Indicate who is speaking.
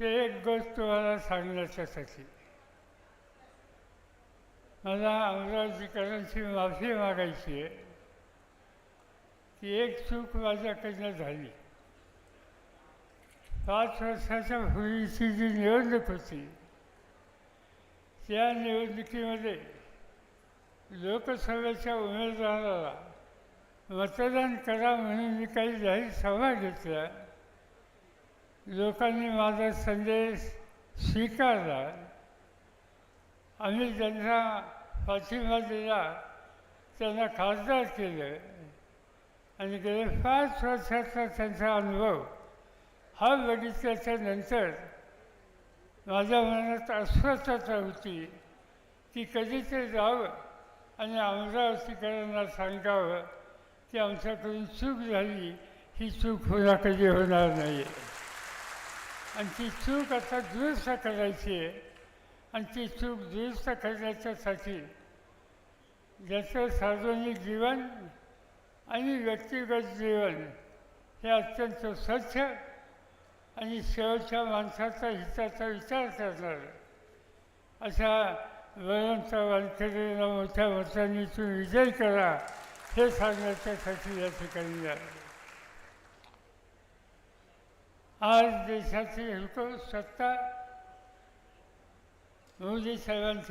Speaker 1: ते एक गोष्ट तुम्हाला सांगण्याच्यासाठी. मला अमरावतीकरांची माफी मागायची आहे. की एक चूक माझ्याकडनं झाली. पाच वर्षाच्या पूर्वीची जी निवडणूक होती त्या निवडणुकीमध्ये लोकसभेच्या उमेदवाराला मतदान करा म्हणून मी काही जाहीर सभा घेतल्या. लोकांनी माझा संदेश स्वीकारला. आम्ही ज्यांना पाठिंबा दिला त्यांना खासदार केलं आणि गेले पाच वर्षाचा त्यांचा अनुभव हा बघितल्याच्या नंतर माझ्या मनात अस्वस्थता होती. की कधीतरी जावं आणि अमरावतीकरांना सांगावं की आमच्याकडून चूक झाली ही चूक पुन्हा कधी होणार नाही आणि ती चूक आता दुरुस्त करायची आहे आणि ती चूक दुरुस्त करण्याच्यासाठी ज्याचं सार्वजनिक जीवन आणि व्यक्तिगत जीवन हे अत्यंत स्वच्छ आणि शेवटच्या माणसाचा हिताचा विचार करणार अशा वरणचा वानखेडेला मोठ्या मतांनी तुम्ही विजय करा हे सांगण्याच्यासाठी या ठिकाणी आलो. आज देशाची हुकूम सत्ता मोदी साहेबांच्या